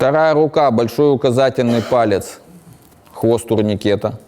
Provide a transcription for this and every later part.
Вторая рука, большой указательный палец, хвост турникета.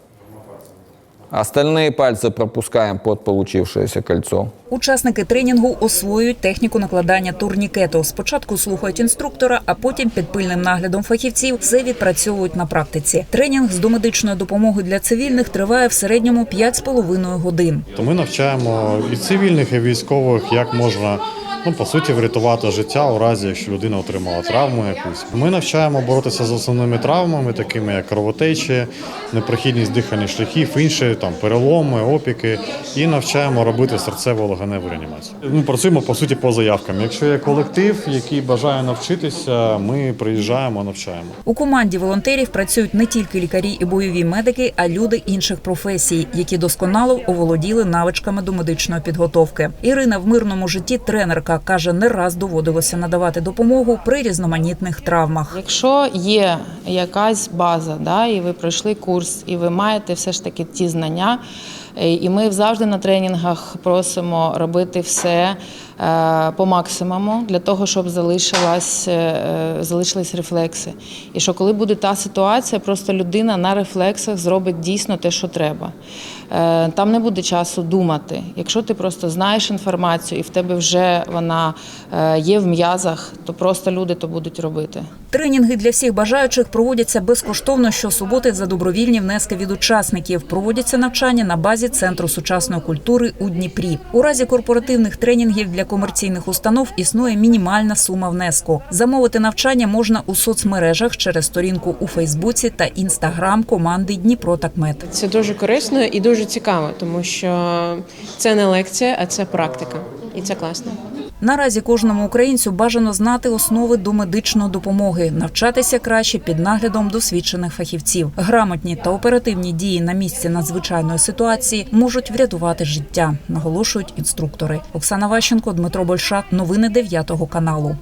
Остальные пальцы пропускаем под получившееся кольцо. Учасники тренінгу освоюють техніку накладання турнікету. Спочатку слухають інструктора, а потім під пильним наглядом фахівців все відпрацьовують на практиці. Тренінг з домедичної допомоги для цивільних триває в середньому 5,5 годин. То ми навчаємо і цивільних, і військових, як можна ну по суті врятувати життя у разі, якщо людина отримала травму якусь. Ми навчаємо боротися з основними травмами, такими як кровотечі, непрохідність дихальних шляхів, інші там переломи, опіки, і навчаємо робити серцево легеневу реанімацію. Ми працюємо по суті по заявкам. Якщо є колектив, який бажає навчитися, ми приїжджаємо, навчаємо. У команді волонтерів працюють не тільки лікарі і бойові медики, а люди інших професій, які досконало оволоділи навичками до медичної підготовки. Ірина в мирному житті тренерка каже, не раз доводилося надавати допомогу при різноманітних травмах. Якщо є якась база, да, і ви пройшли курс, і ви маєте все ж таки ті знання, е, і ми завжди на тренінгах просимо робити все е, по максимуму для того, щоб залишилась, е, залишились рефлекси. І що коли буде та ситуація, просто людина на рефлексах зробить дійсно те, що треба. Там не буде часу думати. Якщо ти просто знаєш інформацію і в тебе вже вона е, є в м'язах, то просто люди то будуть робити. Тренінги для всіх бажаючих проводяться безкоштовно щосуботи за добровільні внески від учасників. Проводяться навчання на базі Центру сучасної культури у Дніпрі. У разі корпоративних тренінгів для комерційних установ існує мінімальна сума внеску. Замовити навчання можна у соцмережах через сторінку у Фейсбуці та Інстаграм команди Дніпро Такмет. Це дуже корисно і дуже цікаво, тому що це не лекція, а це практика. І це класно. Наразі кожному українцю бажано знати основи до медичної допомоги, навчатися краще під наглядом досвідчених фахівців. Грамотні та оперативні дії на місці надзвичайної ситуації можуть врятувати життя, наголошують інструктори. Оксана Ващенко, Дмитро Большак. Новини 9 каналу.